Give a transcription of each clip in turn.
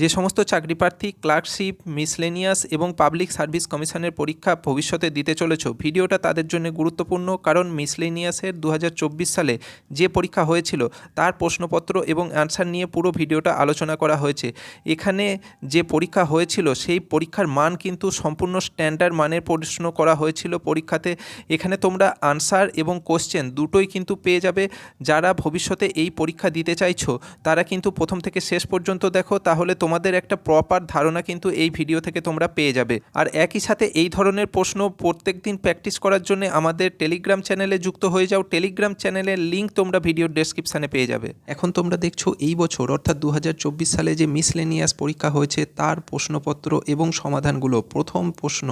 যে সমস্ত চাকরি প্রার্থী ক্লার্কশিপ, মিসলেনিয়াস এবং পাবলিক সার্ভিস কমিশনের পরীক্ষা ভবিষ্যতে দিতে চলেছ, ভিডিওটা তাদের জন্য গুরুত্বপূর্ণ কারণ মিসলেনিয়াসের দু হাজার চব্বিশ সালে যে পরীক্ষা হয়েছিল, তার প্রশ্নপত্র এবং অ্যান্সার নিয়ে পুরো ভিডিওটা আলোচনা করা হয়েছে। এখানে যে পরীক্ষা হয়েছিল, সেই পরীক্ষার মান কিন্তু সম্পূর্ণ স্ট্যান্ডার্ড মানের প্রশ্ন করা হয়েছিল পরীক্ষাতে। এখানে তোমরা আনসার এবং কোশ্চেন দুটোই কিন্তু পেয়ে যাবে। যারা ভবিষ্যতে এই পরীক্ষা দিতে চাইছো, তারা কিন্তু প্রথম থেকে শেষ পর্যন্ত দেখো, তাহলে তোমাদের একটা প্রপার ধারণা কিন্তু এই ভিডিও থেকে তোমরা পেয়ে যাবে। আর একই সাথে এই ধরনের প্রশ্ন প্রত্যেক দিন প্র্যাকটিস করার জন্য আমাদের টেলিগ্রাম চ্যানেলে যুক্ত হয়ে যাও। টেলিগ্রাম চ্যানেলের লিঙ্ক তোমরা ভিডিওর ডেসক্রিপশানে পেয়ে যাবে। এখন তোমরা দেখছ এই বছর, অর্থাৎ দু হাজার চব্বিশ সালে যে মিসলেনিয়াস পরীক্ষা হয়েছে, তার প্রশ্নপত্র এবং সমাধানগুলো। প্রথম প্রশ্ন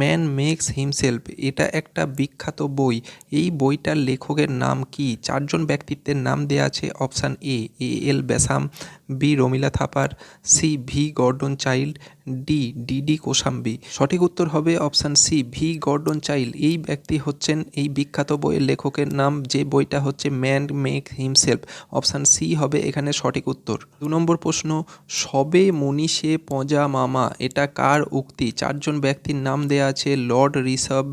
ম্যান মেক্স হিমসেলফ এটা একটা বিখ্যাত বই। এই বইটার লেখকের নাম কি? চারজন ব্যক্তিত্বের নাম দেওয়া আছে, option A A L Basham B Romila Thapar C V Gordon Childe D D D Kosambi সঠিক উত্তর হবে option C V Gordon Childe এই ব্যক্তি হচ্ছেন এই বিখ্যাত বইয়ের লেখকের নাম, যে বইটা হচ্ছে man make himself option C হবে এখানে সঠিক উত্তর। দু নম্বর প্রশ্ন, সবে মনীষে পঁজা মামা, এটা কার উক্তি? চারজন ব্যক্তির নাম দেয়া আছে lord Rishabh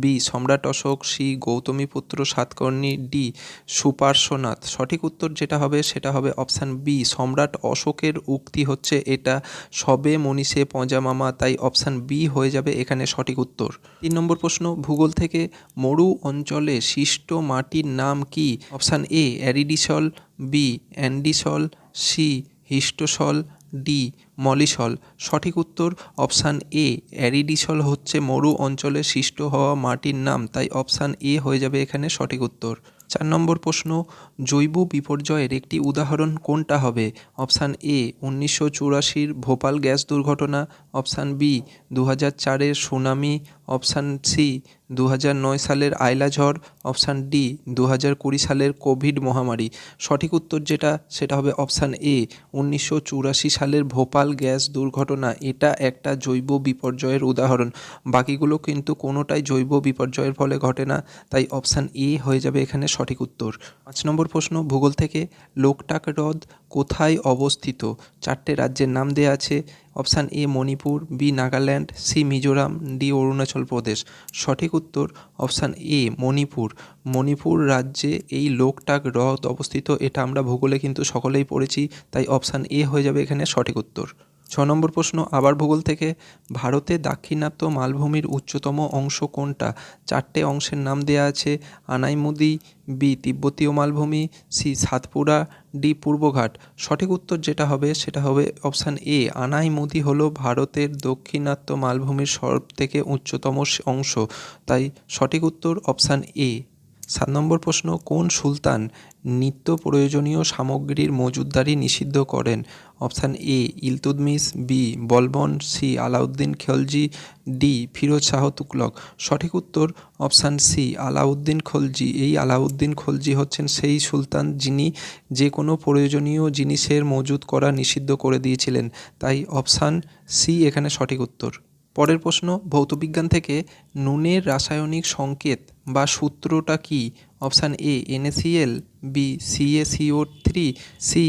B Samrat Ashok C Gautamiputra Satakarni D Suparshvanath. সঠিক উত্তর যেটা হবে, সেটা হবে অপশান বি সম্রাট অশোকের উক্তি হচ্ছে এটা। সবে মনীষে পজা মামা, তাই অপশান বি হয়ে যাবে এখানে সঠিক উত্তর। তিন নম্বর প্রশ্ন, ভূগোল থেকে মরু অঞ্চলে সৃষ্ট মাটির নাম কি? Option A aridisol B andisol C histosol D mollisol. সঠিক উত্তর অপশান এ অ্যারিডিসল হচ্ছে মরু অঞ্চলে সৃষ্ট হওয়া মাটির নাম, তাই অপশান এ হয়ে যাবে এখানে সঠিক উত্তর। চার নম্বর প্রশ্ন, জৈব বিপর্যয়ের একটি উদাহরণ কোনটা হবে? অপশান এ, উনিশশো চুরাশির ভোপাল গ্যাস দুর্ঘটনা অপশান বি দু হাজার চারের সুনামি, অপশান সি দু হাজার নয় সালের আয়লা ঝড়, অপশান ডি দু হাজার কুড়ি সালের কোভিড মহামারী। সঠিক উত্তর যেটা, সেটা হবে অপশান এ, উনিশশো চুরাশি সালের ভোপাল গ্যাস দুর্ঘটনা। এটা একটা জৈব বিপর্যয়ের উদাহরণ। বাকিগুলো কিন্তু কোনোটাই জৈব বিপর্যয়ের ফলে ঘটে না, তাই অপশান এ হয়ে যাবে এখানে সঠিক উত্তর। পাঁচ নম্বর প্রশ্ন, ভূগোল থেকে লোকটাক হ্রদ কোথায় অবস্থিত? চারটে রাজ্যের নাম দেওয়া আছে option A Manipur, B Nagaland, C Mizoram, D Arunachal Pradesh. সঠিক উত্তর অপশান এ মণিপুর। মণিপুর রাজ্যে এই লোকটাক হ্রদ অবস্থিত, এটা আমরা ভূগোলে কিন্তু সকলেই পড়েছি, তাই অপশান এ হয়ে যাবে এখানে সঠিক উত্তর। ছ নম্বর প্রশ্ন, আবার ভূগোল থেকে, ভারতে দাক্ষিণাত্য মালভূমির উচ্চতম অংশ কোনটা? চারটে অংশের নাম দেওয়া আছে, আনাইমুদি, বি, তিব্বতীয় মালভূমি, সি, সাতপুরা, ডি, পূর্বঘাট। সঠিক উত্তর যেটা হবে, সেটা হবে অপশান এ। আনাইমুদি হলো ভারতের দক্ষিণাত্য মালভূমির সব থেকে উচ্চতম অংশ। তাই সঠিক উত্তর অপশান এ। সাত নম্বর প্রশ্ন, কোন সুলতান নিত্য প্রয়োজনীয় সামগ্রীর মজুদদারি নিষিদ্ধ করেন? Option A Iltutmish B, Balban, C, Alauddin Khalji, D, Firoz Shah Tughlaq সঠিক উত্তর অপশান সি, আলাউদ্দিন খলজি। এই আলাউদ্দিন খলজি হচ্ছেন সেই সুলতান যিনি যে কোনো প্রয়োজনীয় জিনিসের মজুদ করা নিষিদ্ধ করে দিয়েছিলেন। তাই অপশান সি এখানে সঠিক উত্তর। পরের প্রশ্ন, ভৌতবিজ্ঞান থেকে নুনের রাসায়নিক সংকেত বা সূত্রটা কি? Option A NaCl B C CaCO three C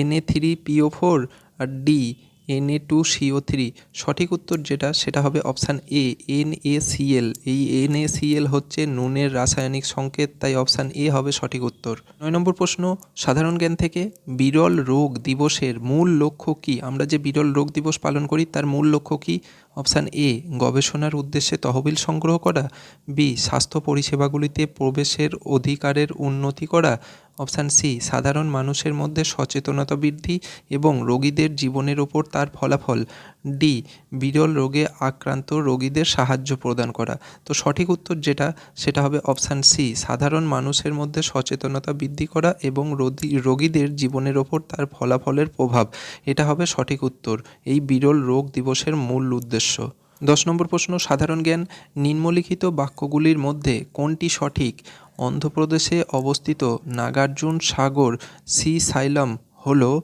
Na three PO four R D Na two CO three সঠিক উত্তর যেটা, সেটা হবে option A N A NaCl এই এনএসিএল হচ্ছে নুনের রাসায়নিক সংকেত, তাই অপশান এ হবে সঠিক উত্তর। নয় নম্বর প্রশ্ন, সাধারণ জ্ঞান থেকে বিরল রোগ দিবসের মূল লক্ষ্য কি? আমরা যে বিরল রোগ দিবস পালন করি, তার মূল লক্ষ্য কি? অপশান এ, গবেষণার উদ্দেশ্যে তহবিল সংগ্রহ করা, বি, স্বাস্থ্য পরিষেবাগুলিতে প্রবেশের অধিকারের উন্নতি করা, অপশান সি, সাধারণ মানুষের মধ্যে সচেতনতা বৃদ্ধি এবং রোগীদের জীবনের ওপর তার ফলাফল। ডি, বিরল রোগে আক্রান্ত রোগীদের সাহায্য প্রদান করা। তো সঠিক উত্তর যেটা, সেটা হবে অপশান সি, সাধারণ মানুষের মধ্যে সচেতনতা বৃদ্ধি করা এবং রোগীদের জীবনের ওপর তার ফলাফলের প্রভাব। এটা হবে সঠিক উত্তর, এই বিরল রোগ দিবসের মূল উদ্দেশ্য। দশ নম্বর প্রশ্ন, সাধারণ জ্ঞান, নিম্নলিখিত বাক্যগুলির মধ্যে কোনটি সঠিক? অন্ধ্রপ্রদেশে অবস্থিত নাগার্জুন সাগর, সি সাইলম হল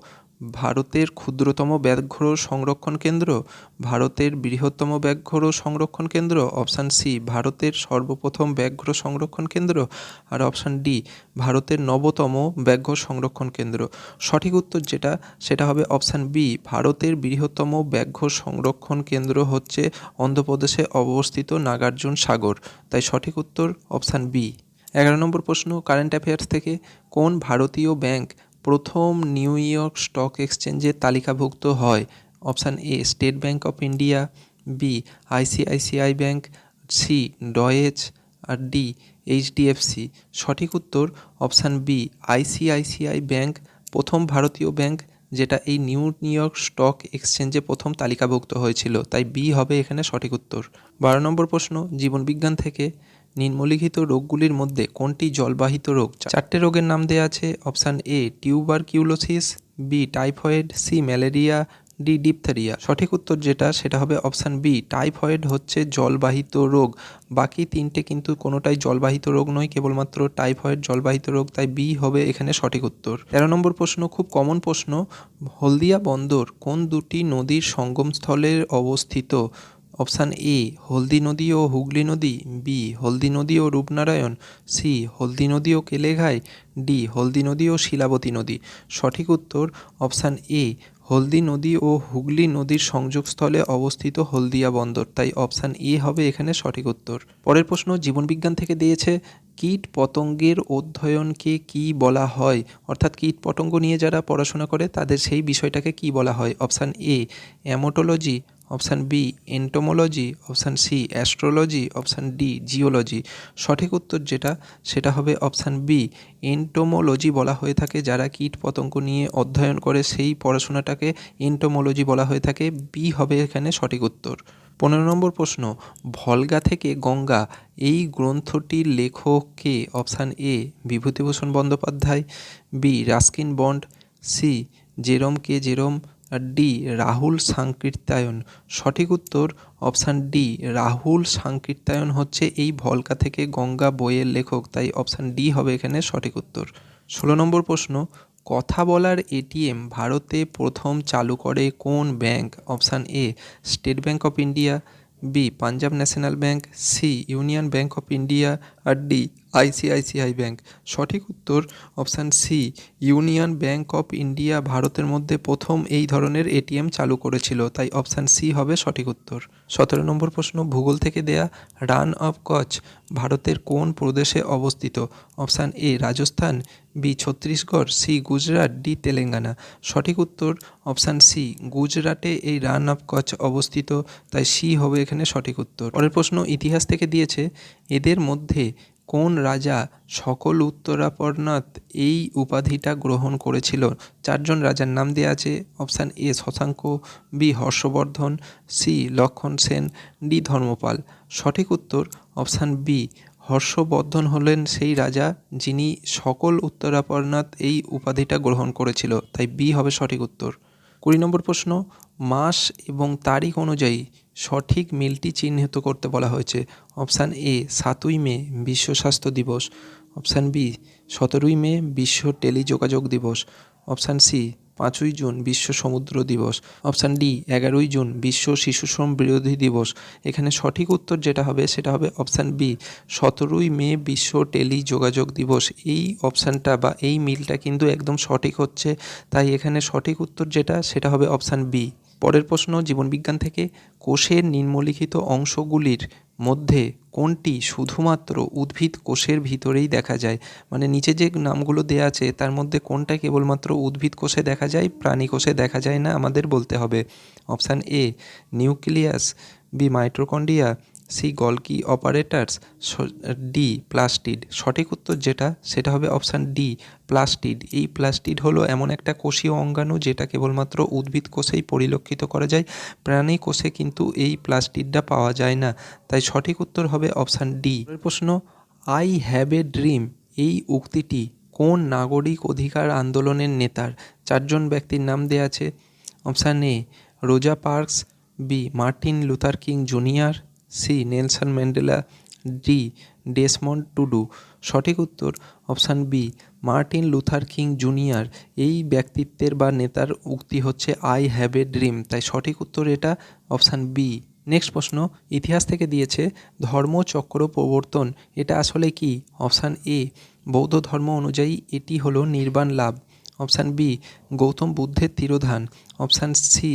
ভারতের ক্ষুদ্রতম ব্যাঘ্র সংরক্ষণ কেন্দ্র, ভারতের বৃহত্তম ব্যাঘ্র সংরক্ষণ কেন্দ্র অপশান সি ভারতের সর্বপ্রথম ব্যাঘ্র সংরক্ষণ কেন্দ্র, আর অপশান ডি ভারতের নবতম ব্যাঘ্র সংরক্ষণ কেন্দ্র। সঠিক উত্তর যেটা, সেটা হবে অপশান বি ভারতের বৃহত্তম ব্যাঘ্র সংরক্ষণ কেন্দ্র হচ্ছে অন্ধ্রপ্রদেশে অবস্থিত নাগার্জুন সাগর। তাই সঠিক উত্তর অপশান বি এগারো নম্বর প্রশ্ন কারেন্ট অ্যাফেয়ার্স থেকে কোন ভারতীয় ব্যাংক প্রথম নিউ ইয়র্ক স্টক এক্সচেঞ্জে তালিকাভুক্ত হয় option A, state bank of India B ICICI bank C Deutsche, R D HDFC. সঠিক উত্তর অপশান বি আইসিআইসিআই ব্যাঙ্ক, প্রথম ভারতীয় ব্যাঙ্ক, যেটা এই নিউ ইয়র্ক স্টক এক্সচেঞ্জে প্রথম তালিকাভুক্ত হয়েছিল। তাই বি হবে এখানে সঠিক উত্তর। বারো নম্বর প্রশ্ন, জীবনবিজ্ঞান থেকে নিম্নলিখিত রোগগুলির মধ্যে কোনটি জলবাহিত রোগ? চারটে রোগের নাম দেওয়া আছে, option A tuberculosis B typhoid C malaria D diphtheria সঠিক উত্তর যেটা, সেটা হবে অপশান বি টাইফয়েড হচ্ছে জলবাহিত রোগ। বাকি তিনটে কিন্তু কোনোটাই জলবাহিত রোগ নয়, কেবলমাত্র টাইফয়েড জলবাহিত রোগ, তাই বি হবে এখানে সঠিক উত্তর। তেরো নম্বর প্রশ্ন, খুব কমন প্রশ্ন, হলদিয়া বন্দর কোন দুটি নদীর সঙ্গমস্থলে অবস্থিত? অপশান এ, হলদি নদী ও হুগলি নদী, বি, হলদি নদী ও রূপনারায়ণ, সি, হলদি নদী ও কেলেঘাই ডি, হলদি নদী ও শিলাবতী নদী। সঠিক উত্তর অপশান এ, হলদি নদী ও হুগলি নদীর সংযোগস্থলে অবস্থিত হলদিয়া বন্দর। তাই অপশান এ হবে এখানে সঠিক উত্তর। পরের প্রশ্ন জীবনবিজ্ঞান থেকে দিয়েছে, কীট পতঙ্গের অধ্যয়নকে কি বলা হয়? অর্থাৎ কীট পতঙ্গ নিয়ে যারা পড়াশোনা করে, তাদের সেই বিষয়টাকে কি বলা হয়? Option A, amotology option B entomology option C astrology option D geology সঠিক উত্তর যেটা, সেটা হবে অপশান বি এন্টোমোলজি বলা হয়ে থাকে, যারা কীট পতঙ্গ নিয়ে অধ্যয়ন করে সেই পড়াশোনাটাকে এন্টোমোলজি বলা হয়ে থাকে। বি হবে এখানে সঠিক উত্তর। পনেরো নম্বর প্রশ্ন, ভলগা থেকে গঙ্গা, এই গ্রন্থটির লেখক কে? Option A, Bibhutibhushan Bandyopadhyay. B, Ruskin Bond. C, Jerome K? Jerome. D, Rahul Sankrityayan. সঠিক উত্তর অপশান ডি, রাহুল সাংকীর্তায়ন হচ্ছে এই ভলকা থেকে গঙ্গা বইয়ের লেখক, তাই অপশান ডি হবে এখানে সঠিক উত্তর। ষোলো নম্বর প্রশ্ন, কথা বলার এটিএম ভারতে প্রথম চালু করে কোন bank? Option A, state bank of India B, Punjab national bank, C, union bank of India R D, ICICI bank. সঠিক উত্তর option C, union bank of India ভারতের মধ্যে প্রথম এই ধরনের এটিএম চালু করেছিল। তাই অপশান সি হবে সঠিক উত্তর। সতেরো নম্বর প্রশ্ন, ভূগোল থেকে দেয়া রান অফ কচ ভারতের কোন প্রদেশে অবস্থিত? Option A, Rajasthan B Chhattisgarh, C Gujarat, D Telangana. সঠিক উত্তর অপশান সি, গুজরাটে এই রান অফ কচ অবস্থিত, তাই সি হবে এখানে সঠিক উত্তর। পরের প্রশ্ন ইতিহাস থেকে দিয়েছে, এদের মধ্যে কোন রাজা সকল উত্তরাপরনাথ এই উপাধিটা গ্রহণ করেছিল? চারজন রাজার নাম দেওয়া আছে, option A Shashanka, B Harshavardhan, C Lakshman Sen, D Dharmapala. সঠিক উত্তর অপশান বি হর্ষবর্ধন হলেন সেই রাজা যিনি সকল উত্তরাপরনাথ এই উপাধিটা গ্রহণ করেছিল। তাই বি হবে সঠিক উত্তর। কুড়ি নম্বর প্রশ্ন, মাস এবং তারিখ অনুযায়ী সঠিক মিলটি চিহ্নিত করতে বলা হয়েছে। অপশান এ, সাতই মে, বিশ্ব স্বাস্থ্য দিবস। অপশান বি, সতেরোই মে, বিশ্ব টেলিযোগাযোগ দিবস। অপশান সি পাঁচই জুন বিশ্ব সমুদ্র দিবস। অপশান ডি, এগারোই জুন বিশ্ব শিশু শ্রম বিরোধী দিবস। এখানে সঠিক উত্তর যেটা হবে, সেটা হবে অপশান বি, সতেরোই মে বিশ্ব টেলি যোগাযোগ দিবস। এই অপশানটা বা এই মিলটা কিন্তু একদম সঠিক হচ্ছে। তাই এখানে সঠিক উত্তর যেটা, সেটা হবে অপশান বি। পরের প্রশ্ন, জীবনবিজ্ঞান থেকে কোষের নিম্নলিখিত অংশগুলির মধ্যে কোনটি শুধুমাত্র উদ্ভিদ কোষের ভিতরেই দেখা যায়? মানে নিচে যে নামগুলো দেওয়া আছে, তার মধ্যে কোনটা কেবলমাত্র উদ্ভিদ কোষে দেখা যায়, প্রাণী কোষে দেখা যায় না আমাদের বলতে হবে? Option A, nucleus, B mitochondria C Golgi apparatus D plastid. সঠিক উত্তর যেটা, সেটা হবে অপশান ডি, প্লাস্টিড। এই প্লাস্টিড হলো এমন একটা কোষীয় অঙ্গাণু যেটা কেবলমাত্র উদ্ভিদ কোষেই পরিলক্ষিত করা যায়। প্রাণী কোষে কিন্তু এই প্লাস্টিডটা পাওয়া যায় না। তাই সঠিক উত্তর হবে অপশান ডি। প্রশ্ন, আই হ্যাভ এ ড্রিম এই উক্তিটি কোন নাগরিক অধিকার আন্দোলনের নেতার? চারজন ব্যক্তির নাম দেওয়া আছে। Option A, Rosa Parks, B Martin Luther King junior C, Nelson Mandela, D, Desmond Tutu. সঠিক উত্তর, option B, Martin Luther King junior. এই ব্যক্তিত্বের বা নেতার উক্তি হচ্ছে, আই হ্যাভ এ ড্রিম। তাই সঠিক উত্তর এটা, অপশান বি। নেক্সট প্রশ্ন, ইতিহাস থেকে দিয়েছে, ধর্মচক্র প্রবর্তন, এটা আসলে কি? অপশান এ, বৌদ্ধ ধর্ম অনুযায়ী এটি হলো নির্বাণ লাভ। অপশান বি, গৌতম বুদ্ধের তিরোধান। অপশান সি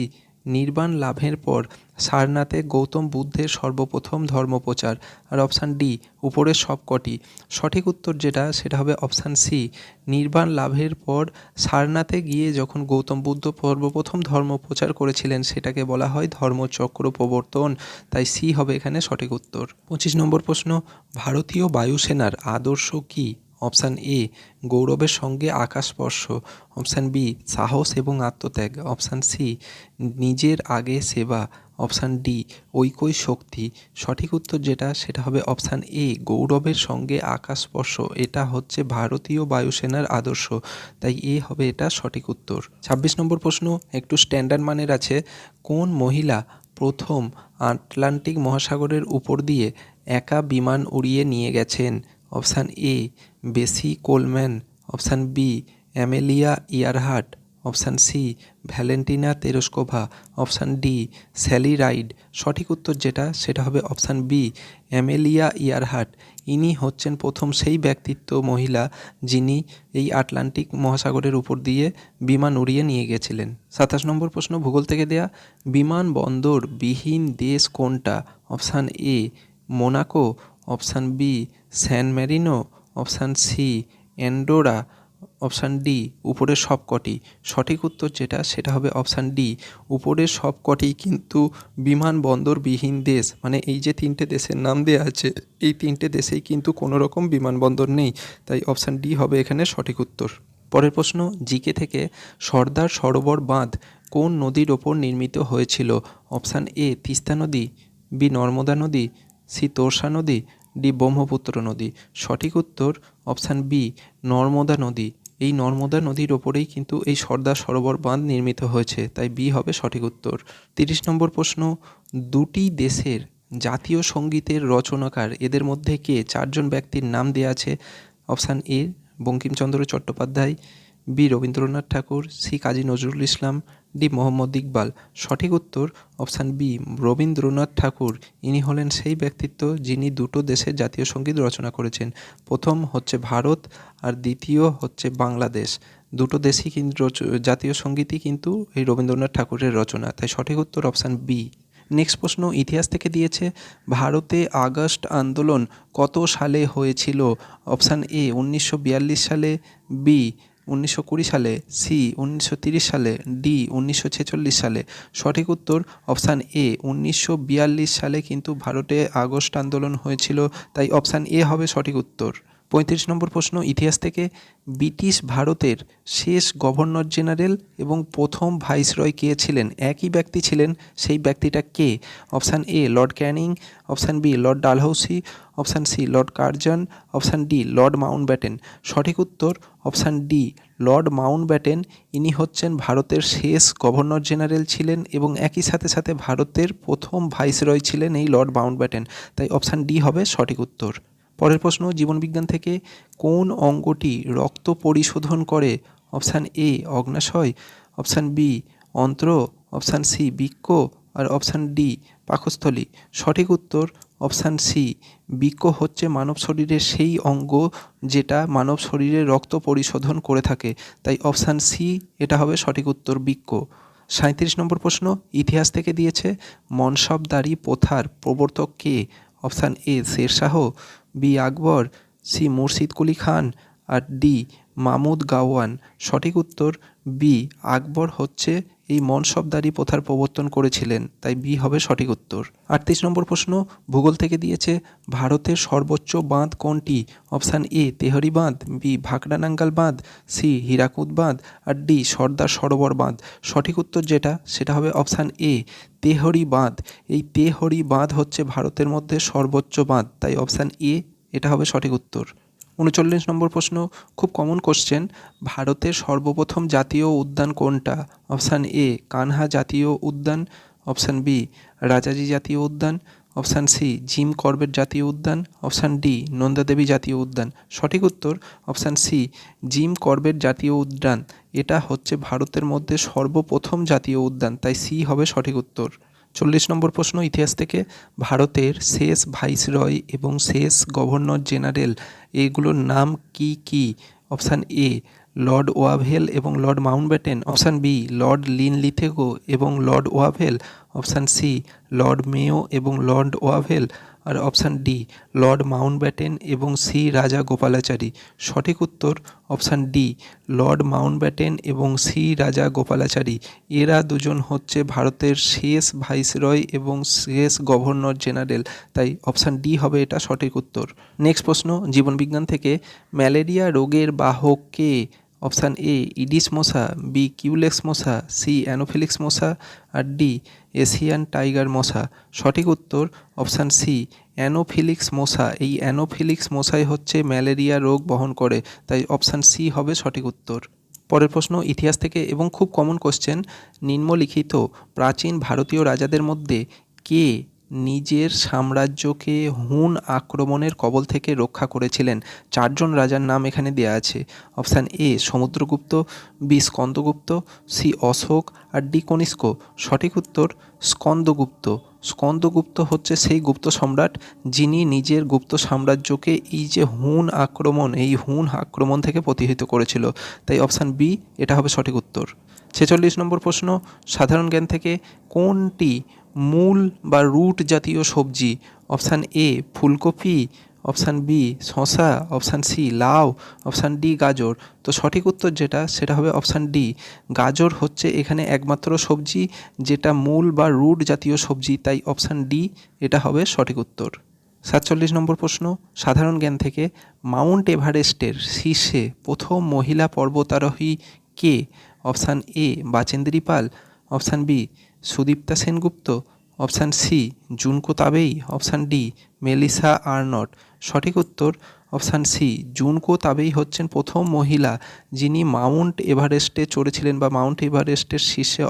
নির্বাণ লাভের পর সারনাথে গৌতম বুদ্ধের সর্বপ্রথম ধর্মপ্রচার। আর অপশান ডি উপরের সবকটি। সঠিক উত্তর যেটা, সেটা হবে অপশান সি নির্বাণ লাভের পর সারনাথে গিয়ে যখন গৌতম বুদ্ধ সর্বপ্রথম ধর্ম প্রচার করেছিলেন, সেটাকে বলা হয় ধর্মচক্র প্রবর্তন। তাই সি হবে এখানে সঠিক উত্তর। পঁচিশ নম্বর প্রশ্ন, ভারতীয় বায়ুসেনার আদর্শ কী? অপশান এ, গৌরবের সঙ্গে আকাশস্পর্শ অপশান বি, সাহস এবং আত্মত্যাগ। অপশান সি, নিজের আগে সেবা। অপশান ডি, ঐক্যই শক্তি। সঠিক উত্তর যেটা, সেটা হবে অপশান এ, গৌরবের সঙ্গে আকাশস্পর্শ এটা হচ্ছে ভারতীয় বায়ুসেনার আদর্শ। তাই এ হবে এটা সঠিক উত্তর। ছাব্বিশ নম্বর প্রশ্ন, একটু স্ট্যান্ডার্ড মানের আছে। কোন মহিলা প্রথম আটলান্টিক মহাসাগরের উপর দিয়ে একা বিমান উড়িয়ে নিয়ে গেছেন? Option A Bessie Coleman. Option B, Amelia Earhart. Option C, Valentina Tereshkova. Option D, Sally Ride. সঠিক উত্তর যেটা, সেটা হবে অপশান বি, অ্যামেলিয়া ইয়ারহাট। ইনি হচ্ছেন প্রথম সেই ব্যক্তিত্ব মহিলা যিনি এই আটলান্টিক মহাসাগরের উপর দিয়ে বিমান উড়িয়ে নিয়ে গেছিলেন। সাতাশ নম্বর প্রশ্ন ভূগোল থেকে দেয়া। বিমানবন্দর বিহীন দেশ কোনটা? Option A, Monaco. Option B, San Marino option C, Andorra, option D, উপরের সব কটি সঠিক উত্তর যেটা, সেটা হবে অপশান ডি। উপরের সব কটি কিন্তু বিমানবন্দরবিহীন দেশ। মানে এই যে তিনটে দেশের নাম দেওয়া আছে, এই তিনটে দেশেই কিন্তু কোনো রকম বিমানবন্দর নেই। তাই অপশান ডি হবে এখানে সঠিক উত্তর। পরের প্রশ্ন, জিকে থেকে সর্দার সরোবর বাঁধ কোন নদীর ওপর নির্মিত হয়েছিল? অপশান এ, তিস্তা নদী, বি, নর্মদা নদী, সি, তোরসা নদী ডি ব্রহ্মপুত্র নদী। সঠিক উত্তর অপশান বি, নর্মদা নদী। এই নর্মদা নদীর ওপরেই কিন্তু এই সর্দার সরোবর বাঁধ নির্মিত হয়েছে, তাই বি হবে সঠিক উত্তর। তিরিশ নম্বর প্রশ্ন, দুটি দেশের জাতীয় সঙ্গীতের রচনাকার, এদের মধ্যে কে? চারজন ব্যক্তির নাম দেওয়া আছে, option A, Bankimchandra Chattopadhyay. B. Rabindranath Tagore, C. Kazi Nazrul Islam, D. Mohammad Iqbal. সঠিক উত্তর অপশান বি, রবীন্দ্রনাথ ঠাকুর। ইনি হলেন সেই ব্যক্তিত্ব যিনি দুটো দেশের জাতীয় সংগীত রচনা করেছেন। প্রথম হচ্ছে ভারত আর দ্বিতীয় হচ্ছে বাংলাদেশ। দুটো দেশই কিন্তু জাতীয় সঙ্গীতই কিন্তু এই রবীন্দ্রনাথ ঠাকুরের রচনা। তাই সঠিক উত্তর অপশান বি। নেক্সট প্রশ্ন ইতিহাস থেকে দিয়েছে, ভারতে আগস্ট আন্দোলন কত সালে হয়েছিল? অপশান এ, উনিশশো বিয়াল্লিশ সালে, বি উনিশশো কুড়ি সালে সি উনিশশো সালে ডি উনিশশো ছেচল্লিশ সালে। সঠিক উত্তর অপশান এ উনিশশো বিয়াল্লিশ সালে কিন্তু ভারতে আগস্ট আন্দোলন হয়েছিল, তাই অপশান এ হবে সঠিক উত্তর। পঁয়ত্রিশ নম্বর প্রশ্ন, ইতিহাস থেকে ব্রিটিশ ভারতের শেষ গভর্নর জেনারেল এবং প্রথম ভাইসরয় কে ছিলেন? একই ব্যক্তি ছিলেন, সেই ব্যক্তিটা কে? Option A Lord Canning, option B Lord Dalhousie option C, Lord Curzon, option D, Lord Mountbatten. সঠিক উত্তর, অপশান ডি, লর্ড মাউন্টব্যাটেন। ইনি হচ্ছেন ভারতের শেষ গভর্নর জেনারেল ছিলেন এবং একই সাথে সাথে ভারতের প্রথম ভাইসরয় ছিলেন এই লর্ড মাউন্টব্যাটেন। তাই অপশান ডি হবে সঠিক উত্তর। পরের প্রশ্ন, জীবনবিজ্ঞান থেকে কোন অঙ্গটি রক্ত পরিশোধন করে? অপশান এ অগ্নাশয় অপশান বি, অন্ত্র, অপশান সি, বৃক্ক, আর অপশান ডি, পাকস্থলী। সঠিক উত্তর অপশান সি বৃক্ক হচ্ছে মানব শরীরের সেই অঙ্গ যেটা মানব শরীরে রক্ত পরিশোধন করে থাকে। তাই অপশান সি, এটা হবে সঠিক উত্তর বৃক্ক সাঁত্রিশ নম্বর প্রশ্ন, ইতিহাস থেকে দিয়েছে মনসবদারি প্রথার প্রবর্তক কে? Option A, Sher Shah, B, Akbar, C, Murshid Quli Khan, R D, Mahmud গাওয়ান। সঠিক উত্তর বি, আকবর হচ্ছে এই মন মনসবদারি প্রথার প্রবর্তন করেছিলেন, তাই বি হবে সঠিক উত্তর। আটত্রিশ নম্বর প্রশ্ন, ভূগোল থেকে দিয়েছে, ভারতের সর্বোচ্চ বাঁধ কোনটি? অপশান এ, তেহরি বাঁধ, বি ভাকরানাঙ্গাল বাঁধ, সি, হীরাকুদ বাঁধ, আর ডি, সর্দার সরোবর বাঁধ। সঠিক উত্তর যেটা, সেটা হবে অপশান এ, তেহরি বাঁধ। এই তেহরি বাঁধ হচ্ছে ভারতের মধ্যে সর্বোচ্চ বাঁধ, তাই অপশান এ, এটা হবে সঠিক উত্তর। উনচল্লিশ নম্বর প্রশ্ন, খুব কমন কোশ্চেন ভারতের সর্বপ্রথম জাতীয় উদ্যান কোনটা? অপশান এ কানহা জাতীয় উদ্যান অপশান বি রাজাজি জাতীয় উদ্যান অপশান সি জিম করবেট জাতীয় উদ্যান অপশান ডি নন্দাদেবী জাতীয় উদ্যান। সঠিক উত্তর অপশান সি জিম করবেট জাতীয় উদ্যান। এটা হচ্ছে ভারতের মধ্যে সর্বপ্রথম জাতীয় উদ্যান, তাই সি হবে সঠিক উত্তর। চল্লিশ নম্বর প্রশ্ন, ইতিহাস থেকে ভারতের শেষ ভাইসরয় এবং শেষ গভর্নর জেনারেল, এগুলোর নাম কি কি? অপশান এ, লর্ড ওয়াভেল এবং Lord Mountbatten. Option B, Lord Linlithgow এবং Lord Wavell. Option C, Lord Mayo এবং লর্ড ওয়াভেল। আর অপশান ডি, লর্ড মাউন্টব্যাটেন এবং সি, রাজা গোপালাচারী। সঠিক উত্তর অপশান ডি, লর্ড মাউন্টব্যাটেন এবং সি, রাজা গোপালাচারী। এরা দুজন হচ্ছে ভারতের শেষ ভাইসরয় এবং শেষ গভর্নর জেনারেল, তাই অপশান ডি হবে এটা সঠিক উত্তর। নেক্সট প্রশ্ন, জীবনবিজ্ঞান থেকে ম্যালেরিয়া রোগের বাহক কে? অপশান এ, ইডিস মশা, বি, কিউলেক্স মশা, সি, অ্যানোফিলিক্স মশা, আর ডি, এশিয়ান টাইগার মশা। সঠিক উত্তর অপশান সি, অ্যানোফিলিক্স মশা। এই অ্যানোফিলিক্স মশাই হচ্ছে ম্যালেরিয়া রোগ বহন করে, তাই অপশান সি হবে সঠিক উত্তর। পরের প্রশ্ন, ইতিহাস থেকে এবং খুব কমন কোশ্চেন নিম্নলিখিত প্রাচীন ভারতীয় রাজাদের মধ্যে কে নিজের সাম্রাজ্যকে হুন আক্রমণের কবল থেকে রক্ষা করেছিলেন। চারজন রাজার নাম এখানে দেওয়া আছে। Option A, Samudragupta, B, Skandagupta, C, Ashoka, R D, Kanishka. সঠিক উত্তর, স্কন্দগুপ্ত। স্কন্দগুপ্ত হচ্ছে সেই গুপ্ত সম্রাট যিনি নিজের গুপ্ত সাম্রাজ্যকে এই যে হুন আক্রমণ, এই হুন আক্রমণ থেকে প্রতিহিত করেছিল। তাই অপশান বি, এটা হবে সঠিক উত্তর। ছেচল্লিশ নম্বর প্রশ্ন, সাধারণ জ্ঞান থেকে কোনটি মূল বা রুট জাতীয় সবজি, অপশান এ ফুলকপি, অপশান বি শশা অপশান সি লাউ, অপশান ডি গাজর। তো সঠিক উত্তর যেটা, সেটা হবে অপশান ডি। গাজর হচ্ছে এখানে একমাত্র সবজি যেটা মূল বা রুট জাতীয় সবজি, তাই অপশান ডি, এটা হবে সঠিক উত্তর। সাতচল্লিশ নম্বর প্রশ্ন, সাধারণ জ্ঞান থেকে মাউন্ট এভারেস্টের শীর্ষে প্রথম মহিলা পর্বতারোহী কে? Option A Bachendri Pal, option B Sudipta Sengupta option C Junko Tabei option D Melissa Arnot. সঠিক উত্তর অপশান সি, জুনকো তাবেই হচ্ছেন প্রথম মহিলা যিনি মাউন্ট এভারেস্টে চড়েছিলেন বা মাউন্ট এভারেস্টের শীর্ষে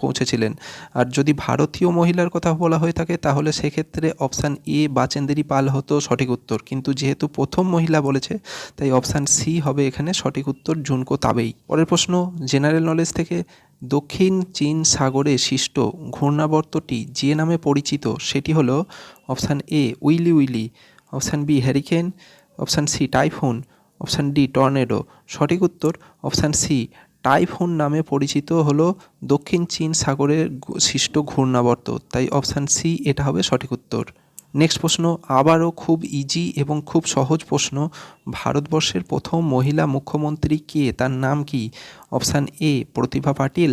পৌঁছেছিলেন। আর যদি ভারতীয় মহিলার কথা বলা হয়ে থাকে, তাহলে সেক্ষেত্রে অপশান এ বাচেন্দেরী পাল হতো সঠিক উত্তর। কিন্তু যেহেতু প্রথম মহিলা বলেছে, তাই অপশান সি হবে এখানে সঠিক উত্তর জুনকো তাবেই। পরের প্রশ্ন, জেনারেল নলেজ থেকে দক্ষিণ চীন সাগরে সৃষ্ট ঘূর্ণাবর্তটি যে নামে পরিচিত, সেটি হলো option A willy willy option B hurricane option C typhoon, option D tornado. সঠিক উত্তর অপশান সি টাইফুন নামে পরিচিত হলো দক্ষিণ চীন সাগরের সৃষ্ট ঘূর্ণাবর্ত। তাই অপশান সি এটা হবে সঠিক উত্তর। নেক্সট প্রশ্ন, আবারও খুব ইজি এবং খুব সহজ প্রশ্ন, ভারতবর্ষের প্রথম মহিলা মুখ্যমন্ত্রী কে? তার নাম কি? Option A, Pratibha Patil,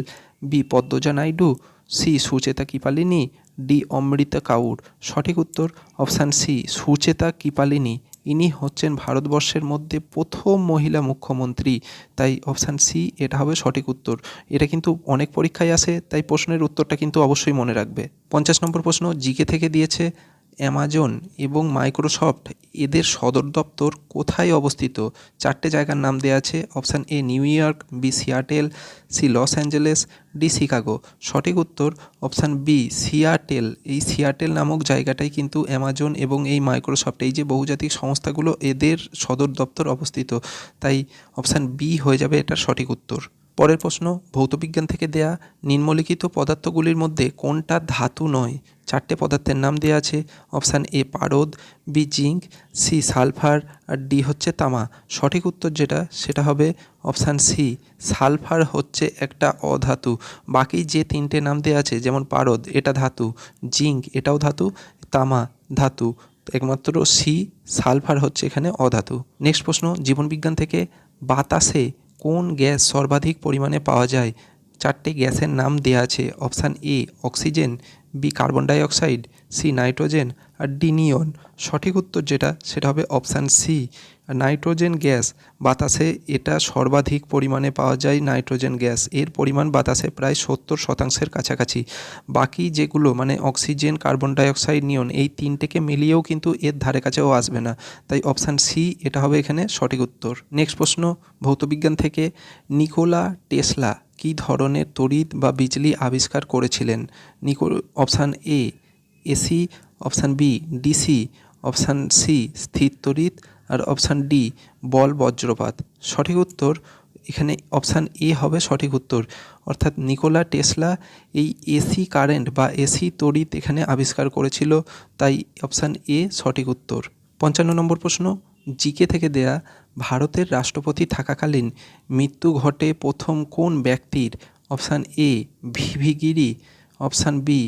B, Padmaja Naidu, C, Sucheta Kripalani, D, Amrita Kaur. সঠিক উত্তর অপশান সি, সুচেতা কিপালিনী। ইনি হচ্ছেন ভারতবর্ষের মধ্যে প্রথম মহিলা মুখ্যমন্ত্রী। তাই অপশান সি এটা হবে সঠিক উত্তর। এটা কিন্তু অনেক পরীক্ষায় আসে তাই প্রশ্নের উত্তরটা কিন্তু অবশ্যই মনে রাখবে। পঞ্চাশ নম্বর প্রশ্ন, জিকে থেকে দিয়েছে। অ্যামাজন এবং মাইক্রোসফট এদের সদর দপ্তর কোথায় অবস্থিত? চারটে জায়গার নাম দেওয়া আছে। Option A New York B Seattle C Los Angeles D Chicago. সঠিক উত্তর। Option B Seattle. এই সিয়াটেল নামক জায়গাটাই কিন্তু অ্যামাজন এবং এই মাইক্রোসফট এই যে বহুজাতিক সংস্থাগুলো এদের সদর দপ্তর অবস্থিত। তাই অপশান বি হয়ে যাবে এটার সঠিক উত্তর। পরের প্রশ্ন, ভৌতবিজ্ঞান থেকে দেয়া নিম্নলিখিত পদার্থগুলির মধ্যে কোনটা ধাতু নয়? চারটে পদার্থের নাম দেওয়া আছে, অপশান এ পারদ, বি জিঙ্ক, সি সালফার, আর ডি হচ্ছে তামা। সঠিক উত্তর যেটা, সেটা হবে অপশান সি, সালফার হচ্ছে একটা অধাতু। বাকি যে তিনটে নাম দেওয়া আছে, যেমন পারদ, এটা ধাতু। জিঙ্ক, এটাও ধাতু। তামা, ধাতু। একমাত্র সি, সালফার হচ্ছে এখানে অধাতু। নেক্সট প্রশ্ন, জীবনবিজ্ঞান থেকে বাতাসে কোন গ্যাস সর্বাধিক পরিমাণে পাওয়া যায়? চারটে গ্যাসের নাম দেওয়া আছে। Option A, oxygen, B, carbon dioxide, C, nitrogen, R D, neon. সঠিক উত্তর যেটা, সেটা হবে অপশান সি। নাইট্রোজেন গ্যাস বাতাসে এটা সর্বাধিক পরিমাণে পাওয়া যায় নাইট্রোজেন গ্যাস। এর পরিমাণ বাতাসে প্রায় সত্তর শতাংশের কাছাকাছি। বাকি যেগুলো মানে অক্সিজেন, কার্বন ডাইঅক্সাইড, নিয়ন, এই তিনটেকে মিলিয়েও কিন্তু এর ধারে কাছেও আসবে না। তাই অপশান সি, এটা হবে এখানে সঠিক উত্তর। নেক্সট প্রশ্ন ভৌতবিজ্ঞান থেকে নিকোলা টেসলা কী ধরনের তড়িৎ বা বিজলি আবিষ্কার করেছিলেন? Nikola, option A, AC, option B, DC, option C, স্থির তড়িৎ আর অপশান ডি বল বজ্রপাত। সঠিক উত্তর, এখানে অপশান এ হবে সঠিক উত্তর। অর্থাৎ নিকোলা টেসলা এই এসি কারেন্ট বা এসি তড়িৎ এখানে আবিষ্কার করেছিল, তাই অপশান এ সঠিক উত্তর। পঞ্চান্ন নম্বর প্রশ্ন, জিকে থেকে দেয়া ভারতের রাষ্ট্রপতি থাকাকালীন মৃত্যু ঘটে প্রথম কোন ব্যক্তির? Option A V V Giri option B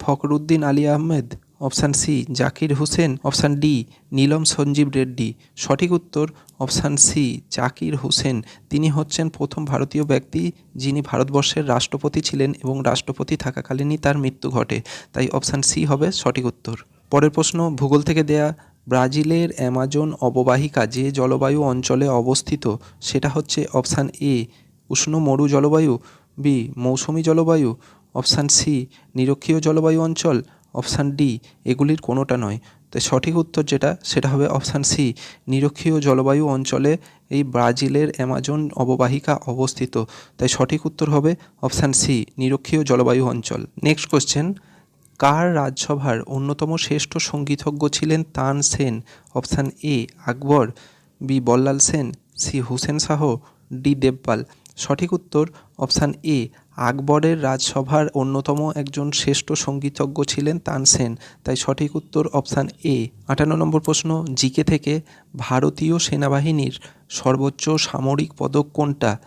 Fakhruddin Ali Ahmed option C, Zakir Hussain, option D, Neelam Sanjiva Reddy. সঠিক উত্তর, অপশান সি, জাকির হোসেন। তিনি হচ্ছেন প্রথম ভারতীয় ব্যক্তি যিনি ভারতবর্ষের রাষ্ট্রপতি ছিলেন এবং রাষ্ট্রপতি থাকাকালীনই তার মৃত্যু ঘটে। তাই অপশান সি হবে সঠিক উত্তর। পরের প্রশ্ন, ভূগোল থেকে দেয়া ব্রাজিলের অ্যামাজন অববাহিকা যে জলবায়ু অঞ্চলে অবস্থিত, সেটা হচ্ছে অপশান এ, উষ্ণ মরু জলবায়ু, বি, মৌসুমি জলবায়ু, অপশান সি, নিরক্ষীয় জলবায়ু অঞ্চল অপশান ডি, এগুলির কোনোটা নয়। তাই সঠিক উত্তর যেটা, সেটা হবে অপশান সি, নিরক্ষীয় জলবায়ু অঞ্চলে এই ব্রাজিলের অ্যামাজন অববাহিকা অবস্থিত। তাই সঠিক উত্তর হবে অপশান সি, নিরক্ষীয় জলবায়ু অঞ্চল। নেক্সট কোশ্চেন কার রাজসভার অন্যতম শ্রেষ্ঠ সঙ্গীতজ্ঞ ছিলেন Tansen? Option A, Akbar, B, Ballal Sen, C, Hussain Shah, D, Devapala. সঠিক উত্তর অপশান এ আকবরের রাজসভার অন্যতম একজন শ্রেষ্ঠ সঙ্গীতজ্ঞ ছিলেন তানসেন তাই সঠিক উত্তর অপশান এ। আটান্ন নম্বর প্রশ্ন, জিকে থেকে ভারতীয় সেনাবাহিনীর সর্বোচ্চ সামরিক পদক কোনটা?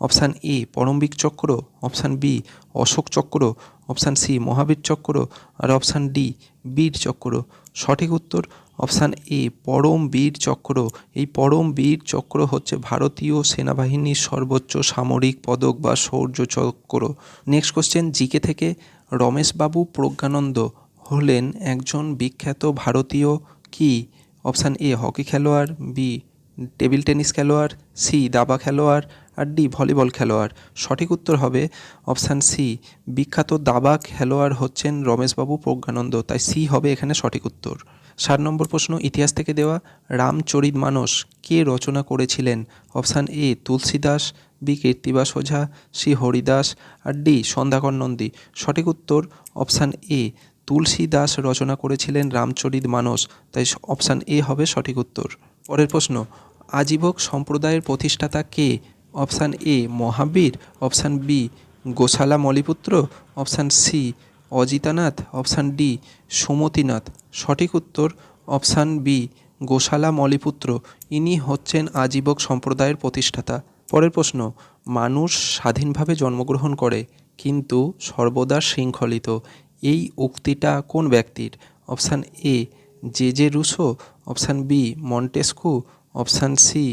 অপশান এ, পরমবীর চক্র। অপশান বি, অশোক চক্র। অপশান সি, মহাবীর চক্র। আর অপশান ডি, বীর চক্র। সঠিক উত্তর অপশান এ, পরম বীর চক্র। এই পরম বীর চক্র হচ্ছে ভারতীয় সেনাবাহিনীর সর্বোচ্চ সামরিক পদক বা শৌর্য চক্র। নেক্সট কোশ্চেন জিকে থেকে রমেশবাবু প্রজ্ঞানন্দ হলেন একজন বিখ্যাত ভারতীয় কি? অপশান এ, হকি খেলোয়াড়, বি, টেবিল টেনিস খেলোয়াড়, সি, দাবা খেলোয়াড়, আর ডি, ভলিবল খেলোয়াড়। সঠিক উত্তর হবে অপশান সি, বিখ্যাত দাবা খেলোয়াড় হচ্ছেন রমেশবাবু প্রজ্ঞানন্দ। তাই সি হবে এখানে সঠিক উত্তর। ষাট নম্বর প্রশ্ন, ইতিহাস থেকে দেওয়া রামচরিত মানস কে রচনা করেছিলেন? Option A, Tulsidas, B, Krittibas Ojha, C, Haridas, R D, Sandhyakar Nandi. সঠিক উত্তর অপশান এ তুলসী দাস রচনা করেছিলেন রামচরিত মানস। তাই অপশান এ হবে সঠিক উত্তর। পরের প্রশ্ন, আজীবক সম্প্রদায়ের প্রতিষ্ঠাতা কে? Option A, Mahavira. Option B, Gosala মলিপুত্র। Option C Ajitanath, option D, Sumatinath. সঠিক উত্তর, অপশান বি, গোশালা মলিপুত্র। ইনি হচ্ছেন আজীবক সম্প্রদায়ের প্রতিষ্ঠাতা। পরের প্রশ্ন, মানুষ স্বাধীনভাবে জন্মগ্রহণ করে, কিন্তু সর্বদা শৃঙ্খলিত। এই উক্তিটা কোন ব্যক্তির? Option A J J Rousseau option B, Montesquieu. Option C,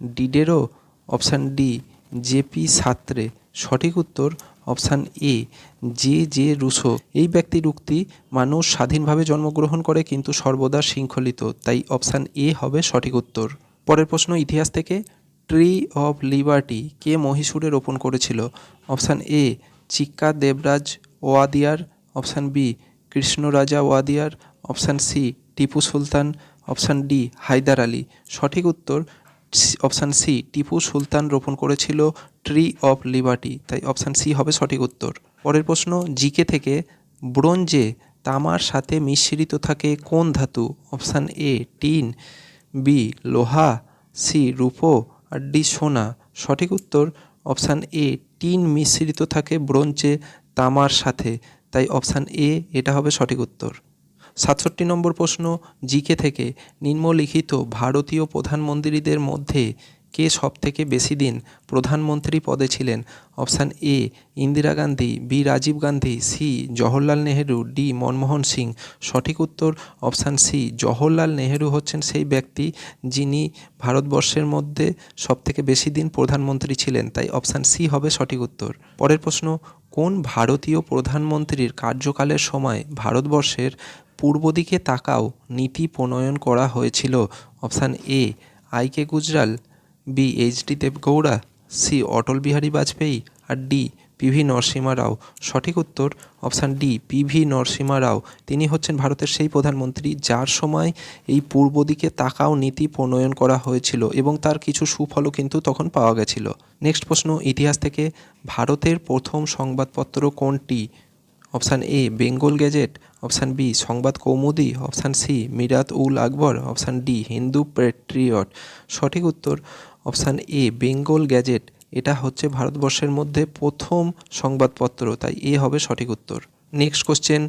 Diderot. Option D J P Sartre. সঠিক উত্তর option A, J J Rousseau এই ব্যক্তির উক্তি মানুষ স্বাধীনভাবে জন্মগ্রহণ করে কিন্তু সর্বদা শৃঙ্খলিত, তাই অপশান এ হবে সঠিক উত্তর। পরের প্রশ্ন, ইতিহাস থেকে ট্রি অফ লিবার্টি কে মহীশূরে রোপণ করেছিল? Option A, Chikka Devaraja Wadiyar. Option B, Krishnaraja Wadiyar. Option C, Tipu Sultan. Option D, Hyder Ali. সঠিক উত্তর অপশান সি টিপু সুলতান রোপণ করেছিল ট্রি অফ লিবার্টি তাই অপশান সি হবে সঠিক উত্তর। পরের প্রশ্ন, জিকে থেকে ব্রোঞ্জে তামার সাথে মিশ্রিত থাকে কোন ধাতু? অপশান এ টিন বি লোহা সি রূপো, আর ডি সোনা। সঠিক উত্তর অপশান এ টিন মিশ্রিত থাকে ব্রোঞ্জে তামার সাথে। তাই অপশান এ এটা হবে সঠিক উত্তর। সাতষট্টি নম্বর প্রশ্ন, জিকে থেকে নিম্নলিখিত ভারতীয় প্রধানমন্ত্রীদের মধ্যে কে সব থেকে বেশি দিন প্রধানমন্ত্রী পদে ছিলেন? Option A, Indira Gandhi, B, Rajiv Gandhi, C, Jawaharlal Nehru, D, Manmohan Singh. সঠিক উত্তর, অপশান সি, জওহরলাল নেহেরু হচ্ছেন সেই ব্যক্তি যিনি ভারতবর্ষের মধ্যে সব থেকে বেশি দিন প্রধানমন্ত্রী ছিলেন। তাই অপশান সি হবে সঠিক উত্তর। পরের প্রশ্ন, কোন ভারতীয় প্রধানমন্ত্রীর কার্যকালের সময় ভারতবর্ষের পূর্ব দিকে তাকাও, নীতি প্রণয়ন করা হয়েছিল। Option A, I K Gujral, B H D Deve Gowda C Atal Bihari Vajpayee R D P V Narasimha Rao. সঠিক উত্তর option D P V Narasimha Rao. তিনি হচ্ছেন ভারতের সেই প্রধানমন্ত্রী যার সময় এই পূর্ব দিকে তাকাও নীতি প্রণয়ন করা হয়েছিল এবং তার কিছু সুফলও কিন্তু তখন পাওয়া গেছিল। নেক্সট প্রশ্ন, ইতিহাস থেকে ভারতের প্রথম সংবাদপত্র কোনটি? Option A, Bengal Gazette, option B, Sambad Kaumudi, option C, Mirat ul Akbar, option D, Hindu Patriot সঠিক উত্তর, অপশান এ, বেঙ্গল গ্যাজেট। এটা হচ্ছে ভারতবর্ষের মধ্যে প্রথম সংবাদপত্র, তাই এ হবে সঠিক উত্তর। Next question,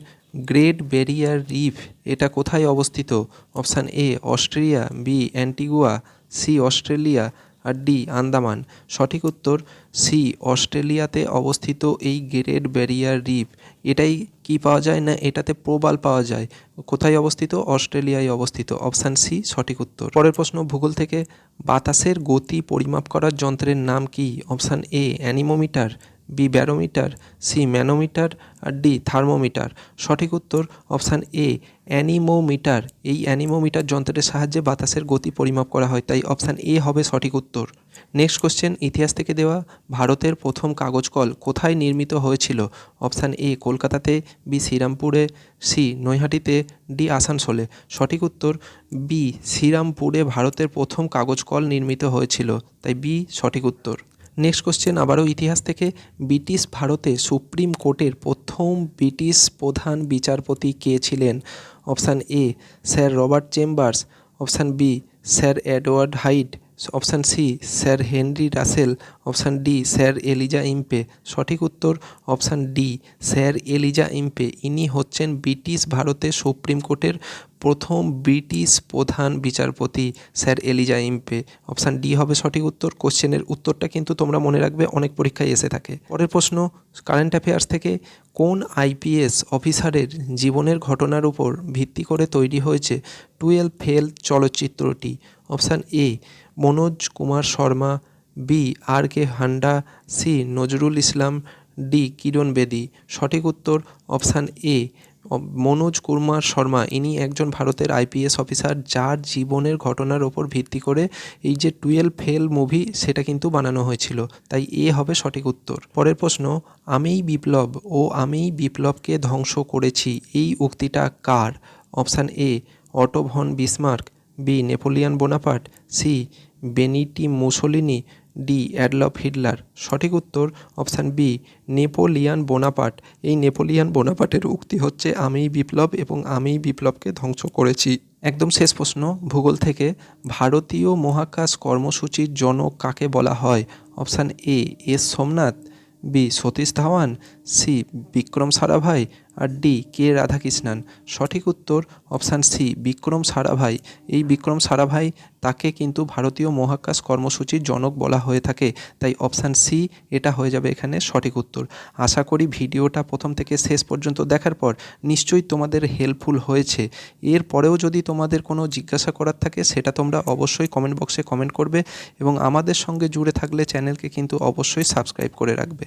great barrier reef, এটা কোথায় অবস্থিত? Option A Australia B, Antigua, C, Australia R D, Andaman. সঠিক উত্তর, সি, অস্ট্রেলিয়াতে অবস্থিত এই গ্রেট ব্যারিয়ার রিফ। এটাই কি পাওয়া যায় না এটাতে প্রবাল পাওয়া যায়? কোথায় অবস্থিত? অস্ট্রেলিয়ায় অবস্থিত। অপশান সি, সঠিক উত্তর। পরের প্রশ্ন, ভূগোল থেকে বাতাসের গতি পরিমাপ করার যন্ত্রের নাম কি? Option A, anemometer. B barometer, C manometer R D thermometer. সঠিক উত্তর অপশান এ, অ্যানিমোমিটার। এই অ্যানিমোমিটার যন্ত্রের সাহায্যে বাতাসের গতি পরিমাপ করা হয়, তাই অপশান এ হবে সঠিক উত্তর। নেক্সট কোশ্চেন, ইতিহাস থেকে দেওয়া ভারতের প্রথম কাগজ কল কোথায় নির্মিত হয়েছিল? অপশান এ, কলকাতাতে, বি শ্রীরামপুরে, সি নৈহাটিতে, ডি আসানসোলে। সঠিক উত্তর, বি শ্রীরামপুরে ভারতের প্রথম কাগজ কল নির্মিত হয়েছিল, তাই বি সঠিক উত্তর। নেক্সট কোশ্চেন আবারও ইতিহাস থেকে ব্রিটিশ ভারতে সুপ্রিম কোর্টের প্রথম ব্রিটিশ প্রধান বিচারপতি কে ছিলেন? Option A sir Robert Chambers option B sir Edward Hyde option C, sir Henry Russell, option D, sir Elijah Impey. সঠিক উত্তর option D, sir Elijah Impey. ইনি হচ্ছেন ব্রিটিশ ভারতের সুপ্রিম কোর্টের প্রথম ব্রিটিশ প্রধান বিচারপতি, sir Elijah Impey. Option D হবে সঠিক উত্তর। কোশ্চেনের উত্তরটা কিন্তু তোমরা মনে রাখবে, অনেক পরীক্ষায় এসে থাকে। পরের প্রশ্ন, কারেন্ট অ্যাফেয়ার্স থেকে কোন আইপিএস অফিসারের জীবনের ঘটনার উপর ভিত্তি করে তৈরি হয়েছে টুয়েলভ ফেল চলচ্চিত্রটি? Option A Manoj Kumar Sharma, B R K Handa, C Nazrul Islam, D Kiran Bedi. সঠিক উত্তর অপশান এ। মনোজ কুমার শর্মা, ইনি একজন ভারতের আইপিএস অফিসার যার জীবনের ঘটনার ওপর ভিত্তি করে এই যে টুয়েলভ ফেল মুভি, সেটা কিন্তু বানানো হয়েছিল। তাই এ হবে সঠিক উত্তর। পরের প্রশ্ন, আমিই বিপ্লব ও আমিই বিপ্লবকে ধ্বংস করেছি, এই উক্তিটা কার? Option A Otto von Bismarck. B, Napoleon Bonaparte, C, Benito Mussolini, D, Adolf Hitler. সঠিক উত্তর অপশান বি, নেপোলিয়ান বোনাপার্ট। এই নেপোলিয়ান বোনাপার্টের উক্তি হচ্ছে আমিই বিপ্লব এবং আমিই বিপ্লবকে ধ্বংস করেছি। একদম শেষ প্রশ্ন, ভূগোল থেকে ভারতীয় মহাকাশ কর্মসূচির জনক কাকে বলা হয়? Option A, S Somnath, B, Satish Dhawan C, Vikram Sarabhai R D, K Radhakrishnan. সঠিক উত্তর অপশান সি, বিক্রম সারাভাই। এই বিক্রম সারাভাই তাকে কিন্তু ভারতীয় মহাকাশ কর্মসূচির জনক বলা হয়ে থাকে। তাই অপশান সি, এটা হয়ে যাবে এখানে সঠিক উত্তর। আশা করি ভিডিওটা প্রথম থেকে শেষ পর্যন্ত দেখার পর নিশ্চয়ই তোমাদের হেল্পফুল হয়েছে। এর পরেও যদি তোমাদের কোনো জিজ্ঞাসা করার থাকে, সেটা তোমরা অবশ্যই কমেন্ট বক্সে কমেন্ট করবে এবং আমাদের সঙ্গে জুড়ে থাকলে চ্যানেলকে কিন্তু অবশ্যই সাবস্ক্রাইব করে রাখবে।